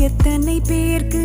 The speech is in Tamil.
எத்தனை பேர்க்கு